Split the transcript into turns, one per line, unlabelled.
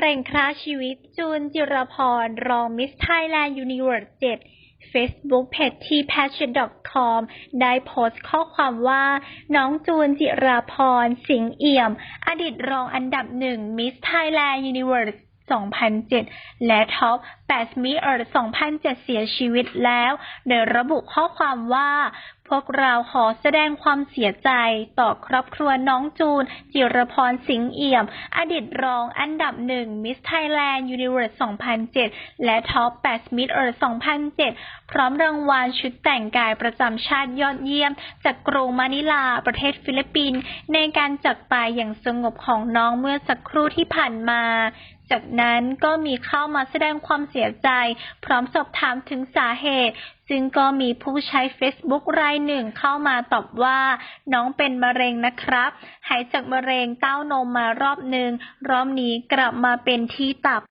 เปล่งคร้าชีวิต จูนจิรพร รองมิสไทยแลนด์ยูนิเวิร์ส7 Facebook เพจที่ p a s s i o n c o m ได้โพสต์ข้อความว่า น้องจูนจิราพร สิงห์เอี่ยม อดีตรองอันดับหนึ่งมิสไทยแลนด์ยูนิเวิร์ส 2007 และท็อป8มิเอิร์2007 เสียชีวิตแล้ว โดยระบุข้อความว่า พวกเราขอแสดงความเสียใจต่อครอบครัวน้องจูน จิรพรสิงห์เอี่ยม อดีตรองอันดับหนึ่งมิสไทยแลนด์ยูนิเวิร์ส2007 และท็อป8มิเอิร์2007 พร้อมรางวัลชุดแต่งกายประจำชาติยอดเยี่ยม จากกรุงมะนิลาประเทศฟิลิปปินส์ในการจากไปอย่างสงบของน้องเมื่อสักครู่ที่ผ่านมา จากนั้นก็มีเข้ามาแสดงความเสียใจ พร้อมสอบถามถึงสาเหตุ ซึ่งก็มีผู้ใช้ Facebook รายหนึ่งเข้ามาตอบว่า น้องเป็นมะเร็งนะครับ หายจากมะเร็งเต้านมมารอบหนึ่งรอบนี้กลับมาเป็นที่ตับ